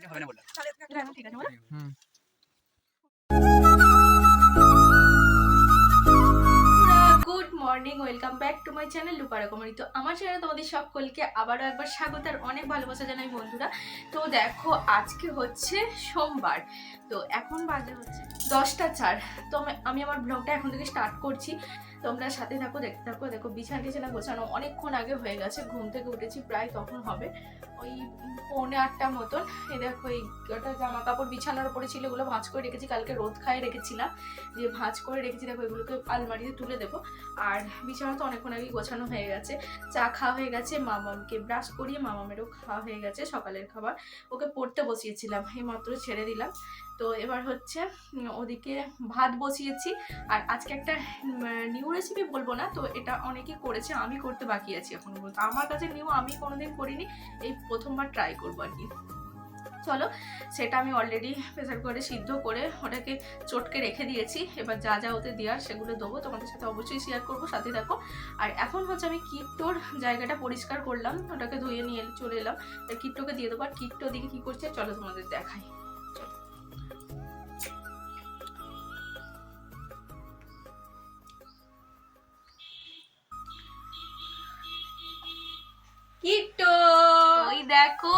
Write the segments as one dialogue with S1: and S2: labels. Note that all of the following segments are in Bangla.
S1: এটা হবে না বললাম।
S2: ঠিক আছে
S3: হুম।
S2: Morning welcome back to my channel লুপারা Kumari তো আমার চ্যানেলে তোমাদের সকলকে আবারও একবার স্বাগত আর অনেক ভালোবাসা জানাই বন্ধুরা। তো দেখো আজকে হচ্ছে সোমবার। তো এখন বাজে হচ্ছে দশটা চার। তো আমি- আমি আমার ব্লগটা এখন থেকে স্টার্ট করছি। তোমরা সাথে থাকো, দেখতে থাকো, দেখো, বিছানা টিছানা গোছানো অনেকক্ষণ আগে হয়ে গেছে, ঘুম থেকে উঠেছি, প্রায় তখন হবে। ওই পৌনে আটটা মতন। এ দেখো, এই কটা জামা কাপড় বিছানার উপরে ছিল, এগুলো ভাঁজ করে রেখেছি, কালকে রোদ খায় রেখেছিলাম। দিয়ে ভাঁজ করে রেখেছি, দেখো, এগুলোকে আলমারিতে তুলে দেবো। আর বিছানা তো অনেকক্ষণ আগেই গোছানো হয়ে গেছে। চা খাওয়া হয়ে গেছে, মামামকে ব্রাশ করিয়ে মামামেরও খাওয়া হয়ে গেছে, সকালের খাবার। ওকে পড়তে বসিয়েছিলাম, এই মাত্র ছেড়ে দিলাম। তো এবার হচ্ছে ওদিকে ভাত বসিয়েছি। আর আজকে একটা নিউ রেসিপি বলব না, তো এটা অনেকেই করেছে, আমি করতে বাকি আছি এখন আমার কাছে নিউ আমি কোনোদিন করিনি, এই প্রথমবার ট্রাই করব আর কি। চলো, সেটা আমি অলরেডি প্রেসার করে, সিদ্ধ করে ওটাকে চটকে রেখে দিয়েছি। এবার যা যা ওতে দেওয়ার সেগুলো দেবো, তোমাদের সাথে অবশ্যই শেয়ার করব, সাথে থাকো। আর এখন হচ্ছে আমি কিট্টোর জায়গাটা পরিষ্কার করলাম, ওটাকে ধুয়ে নিয়ে চলে এলাম। কিট্টোকে দিয়ে দেবো, আর কিট্টো দিকে কী করছে, চলো তোমাদের দেখাই। দেখো,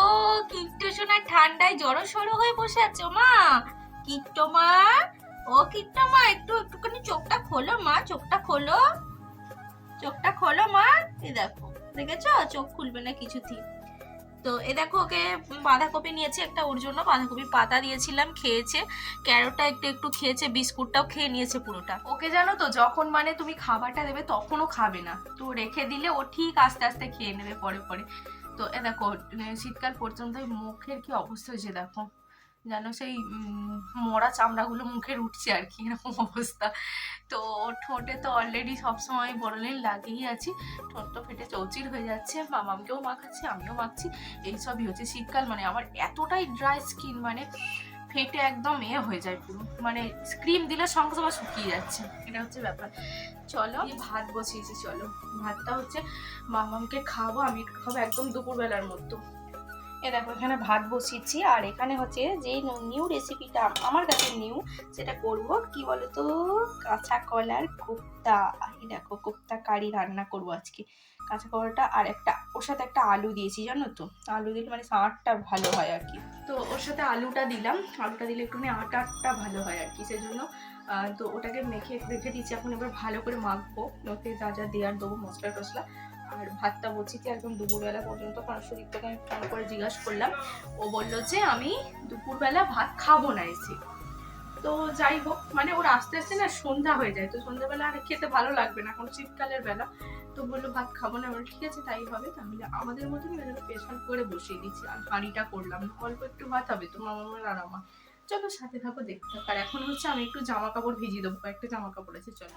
S2: কিট্টো শোনা ঠান্ডায় জড়ো সড়ো হয়ে বসে আছে মা। কিট্টো মা, ও কিট্টো মা, একটু একটুখানি চোখটা খোলো মা, চোখটা খোলো। চোখটা খোলো মা এই দেখো, দেখেছ? চোখ খুলবে না কিছুতেই। তো এ দেখো, ওকে বাঁধাকপি নিয়েছে, একটা ওর জন্য বাঁধাকপির পাতা দিয়েছিলাম, খেয়েছে। ক্যারোটটা একটু একটু খেয়েছে, বিস্কুটটাও খেয়ে নিয়েছে পুরোটা। ওকে জানো তো, যখন মানে তুমি খাবারটা দেবে, তখনও খাবে না। তো রেখে দিলে ও ঠিক আস্তে আস্তে খেয়ে নেবে পরে পরে। তো এ দেখো শীতকাল পর্যন্ত মুখের কি অবস্থা হয়েছে দেখো, যেন সেই মরা চামড়াগুলো মুখের উঠছে আর কি, এরকম অবস্থা। তো ঠোঁটে তো অলরেডি সবসময় বড়লিন লাগেই আছি, ঠোঁট তো ফেটে চৌচির হয়ে যাচ্ছে, মামামকেও মাখাচ্ছি, আমিও মাখছি এইসবই হচ্ছে শীতকাল মানে আমার এতটাই ড্রাই স্কিন মানে ফেটে একদম এ হয়ে যায় পুরো। মানে ক্রিম দিলে সঙ্গে সঙ্গে শুকিয়ে যাচ্ছে। এটা হচ্ছে ব্যাপার। চলো ভাত বসিয়েছি, চলো। ভাতটা হচ্ছে মামামকে খাব আমি খাব একদম দুপুরবেলার মতো। এ দেখো, এখানে ভাত বসিয়েছি, আর এখানে হচ্ছে যে নিউ রেসিপিটা আমার কাছে নিউ সেটা করব কি বলতো? কাঁচা কলার কোপ্তা। এই দেখো, কোপ্তা কারি রান্না করব আজকে। কাঁচা কলাটা আর একটা, ওর সাথে একটা আলু দিয়েছি, জানো তো? আলু দিলে মানে সাঁড়টা ভালো হয় আর কি। তো ওর সাথে আলুটা দিলাম। আলুটা দিলে একটু আটা আটটা ভালো হয় আর কি, সেজন্য তো ওটাকে মেখে রেখে দিচ্ছি এখন এবার ভালো করে মাখবো। ওতে যা যা দেওয়ার দেবো মশলা টসলা আর ভাতটা বসিয়েছি একদম দুপুরবেলা পর্যন্ত, কারণ সুদীপ্তকে আমি ফোন করে জিজ্ঞাসা করলাম। ও বলল যে, আমি দুপুরবেলা ভাত খাব না এসে তো যাই হোক মানে ওর আস্তে আস্তে না সন্ধ্যা হয়ে যায়। তো সন্ধ্যাবেলা আর খেতে ভালো লাগবে না এখন শীতকালের বেলা। তো বলল, ভাত খাব না। আমরা ঠিক আছে, তাই হবে। তাহলে আমাদের মতনই ওই প্রেশার করে বসিয়ে দিচ্ছি আর হাঁড়িটা করলাম অল্প একটু ভাত হবে তো, মামা আমার আর আমার চলো সাথে থাকো, দেখতে আর এখন হচ্ছে আমি একটু জামা কাপড় ভিজিয়ে দেবো। কয়েকটা জামা কাপড় আছে, চলো।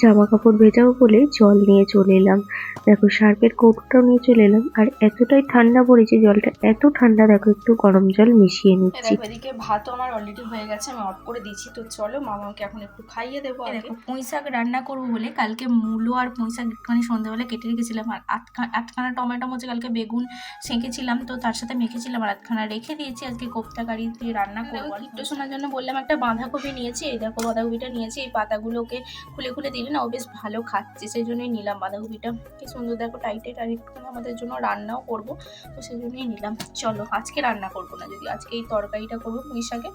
S4: জামা কাপড় ভেজাবো বলে জল নিয়ে চলে এলাম। দেখো সার্পের কৌটোটাও নিয়ে চলে এলাম আর এতটাই ঠান্ডা পড়েছে জলটা এত ঠান্ডা দেখো একটু গরম জল মিশিয়ে নিচ্ছি।
S2: এদিকে ভাতও আমার অলরেডি হয়ে গেছে আমি অফ করে দিচ্ছি। তো চলো মামাকে এখন একটু খাইয়ে দেবো আর দেখো পুঁই শাক রান্না করব বলে কালকে মূলো আর পুঁই শাক একটুখানি সন্ধ্যাবেলা কেটে রেখেছিলাম। আর আটখানা আটখানা টমেটো মধ্যে কালকে বেগুন সেঁকেছিলাম তো তার সাথে মেখেছিলাম। আর আটখানা রেখে দিয়েছি আজকে কোপ্তা কারি দিয়ে রান্না করব। কিট্টু শোনার জন্য বললাম একটা বাঁধাকপি নিয়েছি। এই দেখো বাঁধাকপিটা নিয়েছি এই পাতাগুলোকে খুলে খুলে দিলে না ও বেশ ভালো খাচ্ছে, সেই জন্যই নিলাম বাঁধাকপিটা। কি সুন্দর দেখো আর একটুখানি আমাদের জন্য রান্নাও করব, তো সেই জন্যই নিলাম। চলো, আজকে রান্না করব না, যদি আজকে এই তরকারিটা করব পুঁই শাকে,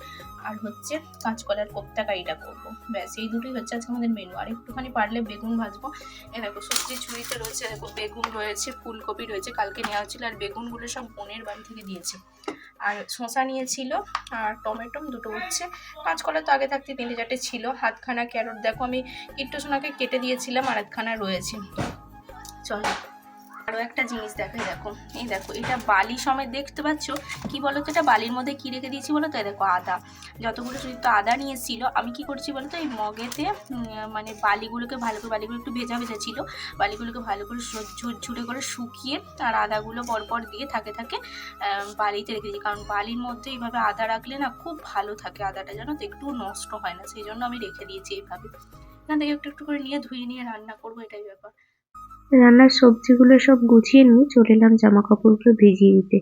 S2: আর হচ্ছে কাঁচকলার কোপ্তা কারিটা করব। ব্যাস, এই দুটোই হচ্ছে আজকে আমাদের মেনু আর একটুখানি পারলে বেগুন ভাজবো। এ দেখো, সবজি ঝুড়িতে রয়েছে, দেখো, বেগুন রয়েছে, ফুলকপি রয়েছে, কালকে নেওয়া হচ্ছিল, আর বেগুনগুলো সব বোনের বাড়ি থেকে দিয়েছে। আর শশা নিয়েছিল আর টমেটো দুটো হচ্ছে। কাঁচকলা তো আগে থাকতে তিনটে চারটে ছিল। হাতখানা, ক্যারট, দেখো আমি কিট্টু সোনাকে কেটে দিয়েছিলাম আর হাতখানা রয়েছে। চলো। আরও একটা জিনিস দেখো দেখো, এই দেখো, এটা বালি সময় দেখতে পাচ্ছ? কি বলো তো এটা? বালির মধ্যে কি রেখে দিয়েছি বলো তো দেখো, আদা। যতগুলো তো আদা নিয়ে এসেছিল আমি কি করছি বলো তো এই মগেতে মানে বালিগুলোকে ভালো করে, বালিগুলো একটু ভেজা ভেজা ছিল, বালিগুলোকে ভালো করে ঝুরঝুরে করে শুকিয়ে আর আদাগুলো পরপর দিয়ে থাকে থাকে বালিতে রেখে দিই কারণ বালির মধ্যে এইভাবে আদা রাখলে না খুব ভালো থাকে আদাটা, জানো তো? একটু নষ্ট হয় না, সেই জন্য আমি রেখে দিয়েছি এইভাবে। এখান থেকে একটু একটু করে নিয়ে ধুয়ে নিয়ে রান্না করব, এটাই ব্যাপার।
S4: রান্নার সবজিগুলো সব গুছিয়ে নিয়ে চলে এলাম জামা কাপড়গুলো ভিজিয়ে দিতে।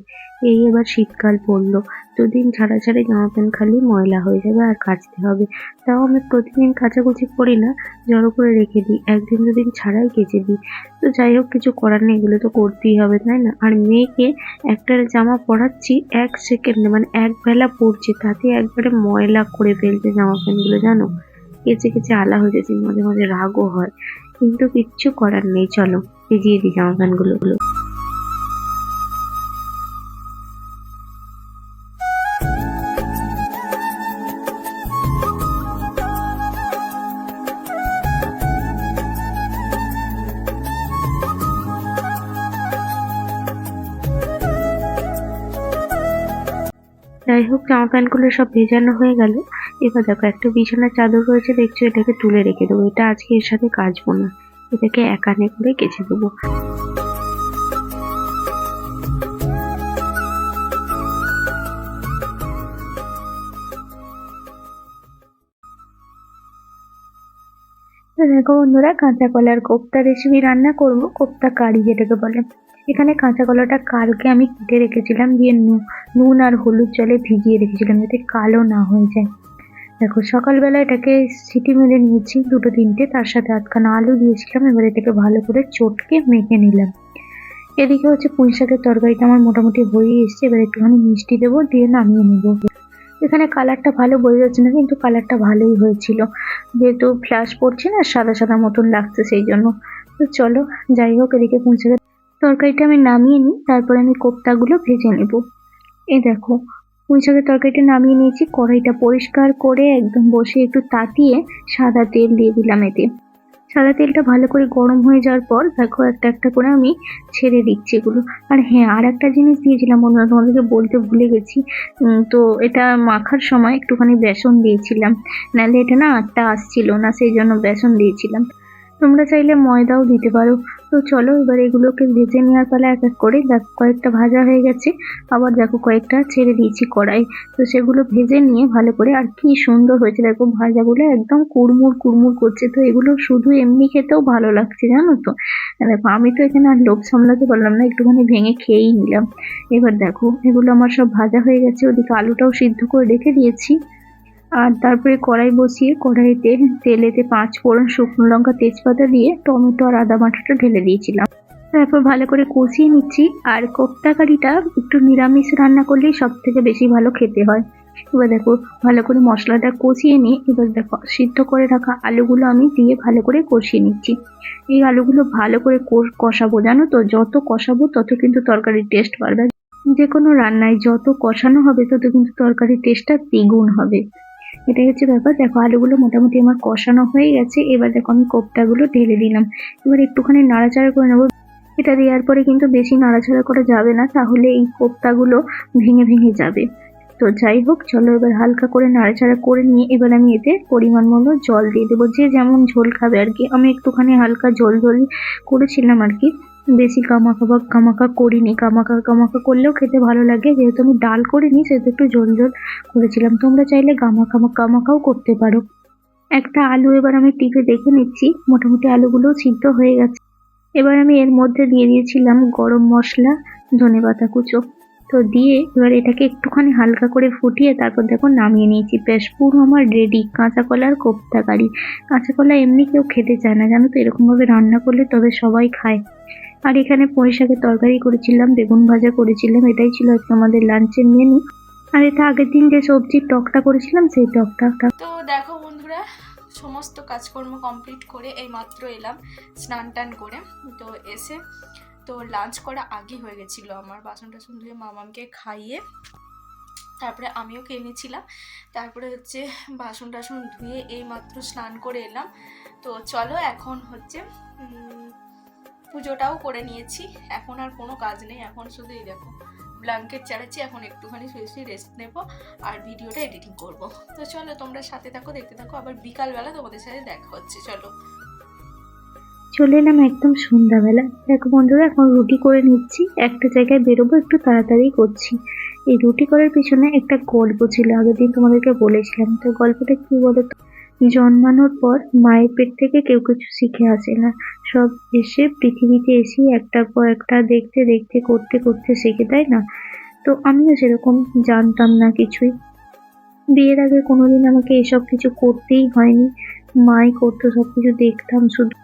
S4: এই এবার শীতকাল পড়ল। দুদিন ছাড়া ছাড়া জামা প্যান্ট খালি, ময়লা হয়ে যাবে আর কাচতে হবে। তাও আমি প্রতিদিন কাচাকুচি করি না, জড়ো করে রেখে দিই। একদিন দুদিন ছাড়াই কেচে দিই। তো যাই হোক, কিছু করার নেই, এগুলো তো করতেই হবে, তাই না? আর মেয়েকে একটা জামা পরাচ্ছি, এক সেকেন্ডে মানে এক বেলা পরছে, তাতে একবারে ময়লা করে ফেলছে জামা প্যান্টগুলো, জানো? কেচে কেচে আলা হয়ে যাচ্ছে, মাঝে মাঝে রাগও হয়। কিন্তু কিচ্ছু করার নেই, চলো। ভিজিয়ে দিই জামা প্যান্টগুলো যাই হোক, জামা প্যান্টগুলো সব ভেজানো হয়ে গেল। এবার দেখো, একটা বিছানার চাদর রয়েছে, দেখছ, এটাকে তুলে রেখে দেবো। এটা আজকে এর সাথে কাচবো না। এটাকে একানে করে কেচে দেবো। দেখো বন্ধুরা, কাঁচা কলার কোপ্তা রেসিপি রান্না করব। কোপ্তা কারি যেটাকে বলে। এখানে কাঁচা কলাটা কালকে আমি কেটে রেখেছিলাম, দিয়ে নুন আর হলুদ জলে ভিজিয়ে রেখেছিলাম, যাতে কালো না হয়ে যায়। দেখো, সকালবেলা এটাকে সিটি মেরে নিয়েছি, দুটো তিনটে, তার সাথে আধখানা আলু দিয়েছিলাম, এবার এটাকে ভালো করে চটকে মেখে নিলাম। এদিকে হচ্ছে পুঁই শাকের তরকারিটা আমার মোটামুটি হয়ে এসছে, এবার একটুখানি মিষ্টি দেবো, দিয়ে নামিয়ে নেব। এখানে কালারটা ভালো বোঝা যাচ্ছে না, কিন্তু কালারটা ভালোই হয়েছিল। যেহেতু ফ্ল্যাশ পড়ছে না, সাদা সাদা মতন লাগছে সেই জন্য। তো চলো, যাই হোক, এদিকে পুঁই শাকের তরকারিটা আমি নামিয়ে নিই, তারপরে আমি কোপ্তাগুলো ভেজে নেব। এই দেখো পুঁই শাকের তরকারিটা নামিয়ে নিয়েছি। কড়াইটা পরিষ্কার করে একদম বসে একটু তাতিয়ে সাদা তেল দিয়ে দিলাম এতে। সাদা তেলটা ভালো করে গরম হয়ে যাওয়ার পর দেখো একটা একটা করে আমি ছেড়ে দিচ্ছি এগুলো। আর হ্যাঁ আর একটা জিনিস দিয়েছিলাম বন্ধুরা তোমাদেরকে বলতে ভুলে গেছি। তো এটা মাখার সময় একটুখানি বেসন দিয়েছিলাম। নাহলে এটা না আটটা আসছিল না, সেই জন্য বেসন দিয়েছিলাম। তোমরা চাইলে ময়দাও দিতে পারো। তো চলো, এবার এগুলোকে ভেজে নেওয়ার পালা এক এক করে, দেখো, কয়েকটা ভাজা হয়ে গেছে, আবার দেখো কয়েকটা ছেড়ে দিয়েছি কড়াই। তো সেগুলো ভেজে নিয়ে ভালো করে, আর কি সুন্দর হয়েছে, দেখো ভাজাগুলো একদম কুড়মুড় কুড়মুড় করছে, তো এগুলো শুধু এমনি খেতেও ভালো লাগছে, জানো তো? দেখো, আমি তো এখানে আর লোভ সামলাতে পারলাম না, একটুখানি ভেঙে খেয়েই নিলাম। এবার দেখো, এগুলো আমার সব ভাজা হয়ে গেছে, ওদিকে আলুটাও সিদ্ধ করে রেখে দিয়েছি। আর তারপরে কড়াই বসিয়ে কড়াইতে তেলেতে পাঁচ ফোড়ন শুকনো লঙ্কা তেজপাতা দিয়ে টমেটো আর আদা বাটাটা ঢেলে দিয়েছিলাম। তারপর ভালো করে কষিয়ে নিচ্ছি। আর কোপ্তা কারিটা একটু নিরামিষ রান্না করলেই সব থেকে বেশি ভালো খেতে হয়। এবার দেখো, ভালো করে মশলাটা কষিয়ে নিয়ে এবার দেখো, সিদ্ধ করে রাখা আলুগুলো আমি দিয়ে ভালো করে কষিয়ে নিচ্ছি। এই আলুগুলো ভালো করে কষাবো, জানো তো? যত কষাবো, তত কিন্তু তরকারির টেস্ট বাড়বে। যে কোনো রান্নায় যত কষানো হবে, তত কিন্তু তরকারির টেস্টটা দ্বিগুণ হবে। এটাই হচ্ছে ব্যাপার। দেখো, আলুগুলো মোটামুটি আমার কষানো হয়ে গেছে। এবার দেখো, আমি কোপ্তাগুলো ঢেলে দিলাম। এবার একটুখানি নাড়াচাড়া করে নেব। এটা দেওয়ার পরে কিন্তু বেশি নাড়াচাড়া করা যাবে না, তাহলে এই কোপ্তাগুলো ভেঙে ভেঙে যাবে। তো যাই হোক, চলো এবার হালকা করে নাড়াচাড়া করে নিয়ে এবার আমি এতে পরিমাণ মতো জল দিয়ে দেবো। যে যেমন ঝোল খাবে আর কি। আমি একটুখানি হালকা জল জল করেছিলাম আর কি। বেশি কামাকা বা কামাকা করিনি। কামাকা কামাকা করলেও খেতে ভালো লাগে। যেহেতু আমি ডাল করিনি, সেহেতু একটু জল জল করেছিলাম। তোমরা চাইলে গামা কামা কামাকাও করতে পারো। একটা আলু এবার আমি টিপে দেখে নিচ্ছি। মোটামুটি আলুগুলো সিদ্ধ হয়ে গেছে। এবার আমি এর মধ্যে দিয়ে দিয়েছিলাম গরম মশলা ধনে পাতা কুচো। তো দিয়ে এবার এটাকে একটুখানি হালকা করে ফুটিয়ে তারপর দেখো নামিয়ে নিয়েছি। বেশ পুরো আমার রেডি কাঁচা কলার কোপ্তা কারি। কাঁচা কলা এমনি কেউ খেতে চায় না, জানো তো? এরকমভাবে রান্না করলে তবে সবাই খায়। আর এখানে শাকের তরকারি করেছিলাম, বেগুন ভাজা করেছিলাম, এটাই ছিল আজকে আমাদের লাঞ্চের মেনু আর এটা আগের দিন যে সবজির টকটা করেছিলাম, সেই টকটা
S2: তো দেখো বন্ধুরা, সমস্ত কাজকর্ম কমপ্লিট করে এই মাত্র এলাম স্নান টান করে। তো এসে তো লাঞ্চ করা আগে হয়ে গেছিল আমার। বাসন টাসন ধুয়ে মামামকে খাইয়ে তারপরে আমিও খেয়ে নিয়েছিলাম তারপরে হচ্ছে বাসন টাসন ধুয়ে এই মাত্র স্নান করে এলাম। তো চলো এখন হচ্ছে পুজোটাও করে নিয়েছি। এখন আর কোনো কাজ নেই, এখন শুধু এই দেখো ব্ল্যাঙ্কেট চালাচ্ছি, এখন একটুখানি শুয়ে শুয়ে রেস্ট নেব আর ভিডিওটা এডিটিং করব। তো চলো তোমরা সাথে থাকো, দেখতে থাকো, আবার বিকালবেলা তোমাদের সাথে দেখা হচ্ছে। চলো।
S4: চলে এলাম একদম সন্ধ্যাবেলা। দেখো বন্ধুরা, এখন রুটি করে নিচ্ছি। একটা জায়গায় বেরোবো, একটু তাড়াতাড়ি করছি। এই রুটি করার পিছনে একটা গল্প ছিল আগের দিন তোমাদেরকে বলেছিলাম। তো গল্পটা কি বলতো? জন্মানোর পর মায়ের পেট থেকে কেউ কিছু শিখে আসে না। সব এসে পৃথিবীতে এসে একটার পর একটা দেখতে দেখতে, করতে করতে শিখে, তাই না? তো আমিও সেরকম জানতাম না কিছুই। বিয়ের আগে কোনোদিন আমাকে এসব কিছু করতেই হয়নি। মাই করতো সব কিছু দেখতাম শুধু।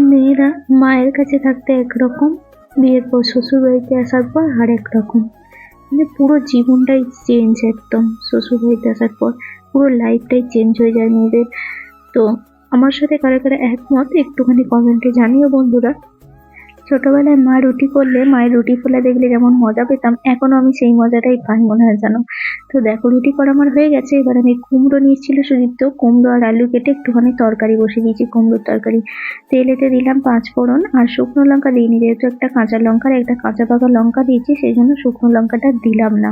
S4: মেয়েরা মায়ের কাছে থাকতে একরকম, বিয়ের পর শ্বশুর বাড়িতে আসার পর আর এক রকম মানে পুরো জীবনটাই চেঞ্জ একদম শ্বশুর বাড়িতে আসার পর। পুরো লাইফটাই চেঞ্জ হয়ে যায় মেয়েদের। তো আমার সাথে কারা কারা একমত, একটুখানি কমেন্টে জানিও বন্ধুরা। ছোটবেলায় মা রুটি করলে, মায়ের রুটি ফোলা দেখলে যেমন মজা পেতাম, এখনও আমি সেই মজাটাই পাই মনে হয় জানো? তো দেখো, রুটি করা আমার হয়ে গেছে, এবার আমি কুমড়ো নিয়েছিল সুদীপ্ত কুমড়ো আর আলু কেটে একটুখানি তরকারি বসিয়ে দিয়েছি, কুমড়োর তরকারি। তেলেতে দিলাম পাঁচ ফোড়ন আর শুকনো লঙ্কা দিইনি, যেহেতু একটা কাঁচা লঙ্কা একটা কাঁচা পাকা লঙ্কা দিয়েছি, সেই জন্য শুকনো লঙ্কাটা দিলাম না।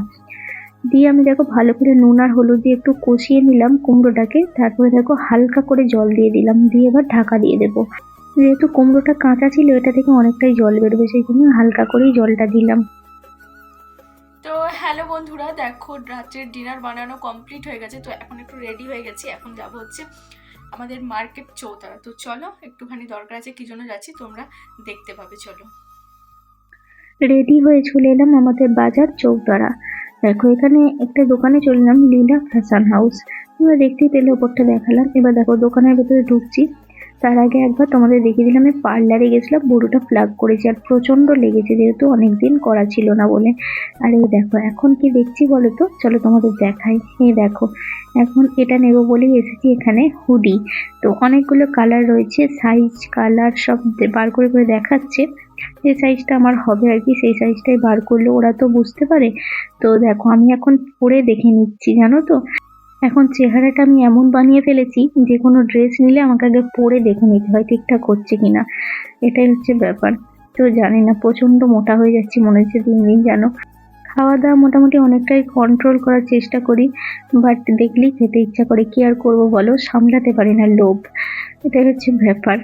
S4: দিয়ে আমি দেখো, ভালো করে নুন আর হলুদ দিয়ে একটু কষিয়ে নিলাম কুমড়োটাকে, তারপরে দেখো, হালকা করে জল দিয়ে দিলাম, দিয়ে এবার ঢাকা দিয়ে দেবো। যেহেতু কুমড়োটা কাঁচা ছিল এটা থেকে অনেকটাই জল বেরোবে সেই জন্য হালকা করেই জলটা দিলাম।
S2: তো হ্যালো বন্ধুরা দেখো রাত্রের ডিনার বানানো কমপ্লিট হয়ে গেছে তো এখন একটু রেডি হয়ে গেছি এখন যাব হচ্ছে আমাদের মার্কেট চৌতারা। তো চলো একটুখানি দরকার আছে কি জন্য যাচ্ছি তোমরা দেখতে পাবে চলো।
S4: রেডি হয়ে চলে এলাম আমাদের বাজার চৌতারা। দেখো এখানে একটা দোকানে চলে এলাম লীলা ফ্যাশন হাউস তোমরা দেখতেই পেলে ওপরটা দেখালাম। এবার দেখো দোকানের ভেতরে ঢুকছি। তার আগে একবার তোমাদের দেখিয়ে দিলাম, আমি পার্লারে গেছিলাম, বুড়োটা প্লাগ করেছি আর প্রচণ্ড লেগেছে, যেহেতু অনেকদিন করা ছিল না বলে। আর এই দেখো, এখন কি দেখছি বলো তো? চলো তোমাদের দেখাই। এই দেখো, এখন এটা নেব বলেই এসেছি এখানে হুডি তো অনেকগুলো কালার রয়েছে সাইজ কালার সব বার করে করে দেখাচ্ছে। যে সাইজটা আমার হবে আর কি, সেই সাইজটাই বার করলে, ওরা তো বুঝতে পারে। তো দেখো, আমি এখন পরে দেখে নিচ্ছি, জানো তো? এখন চেহারাটা আমি এমন বানিয়ে ফেলেছি, যে কোনো ড্রেস নিলে আমাকে আগে পরে দেখে নিতে হয় ঠিকঠাক হচ্ছে কিনা। এটাই হচ্ছে ব্যাপার। তো জানি না, প্রচণ্ড মোটা হয়ে যাচ্ছি, মনে হচ্ছে দিন দিন জানো খাওয়া দাওয়া মোটামুটি অনেকটাই কন্ট্রোল করার চেষ্টা করি বাট দেখলেই খেতে ইচ্ছা করে। কি আর করব বলো? সামলাতে পারি না লোভ। এটাই হচ্ছে ব্যাপার।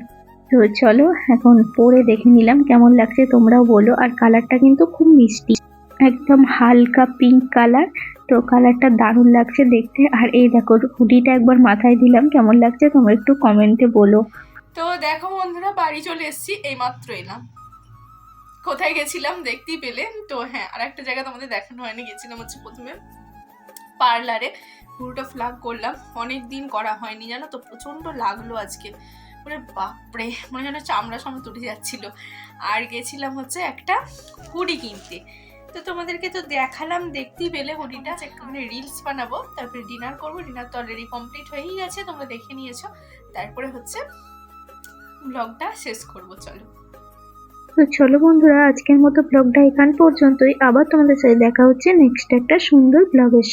S4: তো চলো, এখন পরে দেখে নিলাম কেমন লাগছে, তোমরাও বলো। আর কালারটা কিন্তু খুব মিষ্টি। একদম হালকা পিঙ্ক কালার তো কালারটা দারুণ লাগছে দেখতে। আর এই দেখো, হুডিটা একবার মাথায় দিলাম, কেমন লাগছে তোমরা একটু কমেন্টে বলো।
S2: তো দেখো বন্ধুরা, বাড়ি চলে এসেছি, এইমাত্র এলাম। কোথায় গেছিলাম দেখতেই পেলেন তো হ্যাঁ আর একটা জায়গা তোমাদের দেখানো হয়নি, গেছিলাম হচ্ছে প্রথমে পার্লারে। পুরোটা ফ্লাগ করলাম অনেক দিন করা হয়নি, জানো তো? প্রচণ্ড লাগল আজকে। মানে বাপরে, মনে যেন চামড়া সমেত উঠে যাচ্ছিল। আর গেছিলাম হচ্ছে একটা হুডি কিনতে। তো তোমাদেরকে তো দেখালাম, দেখতেই পেলে হুডিটা মানে রিলস বানাবো। তারপরে ডিনার করব ডিনার তো অলরেডি কমপ্লিট হয়েই গেছে, তোমরা দেখে নিয়েছো। তারপরে হচ্ছে ব্লগটা শেষ করব, চলো।
S4: তো চলো বন্ধুরা, আজকের মতো ব্লগটা এখান পর্যন্তই। আবার তোমাদের সাথে দেখা হচ্ছে নেক্সট একটা সুন্দর ব্লগের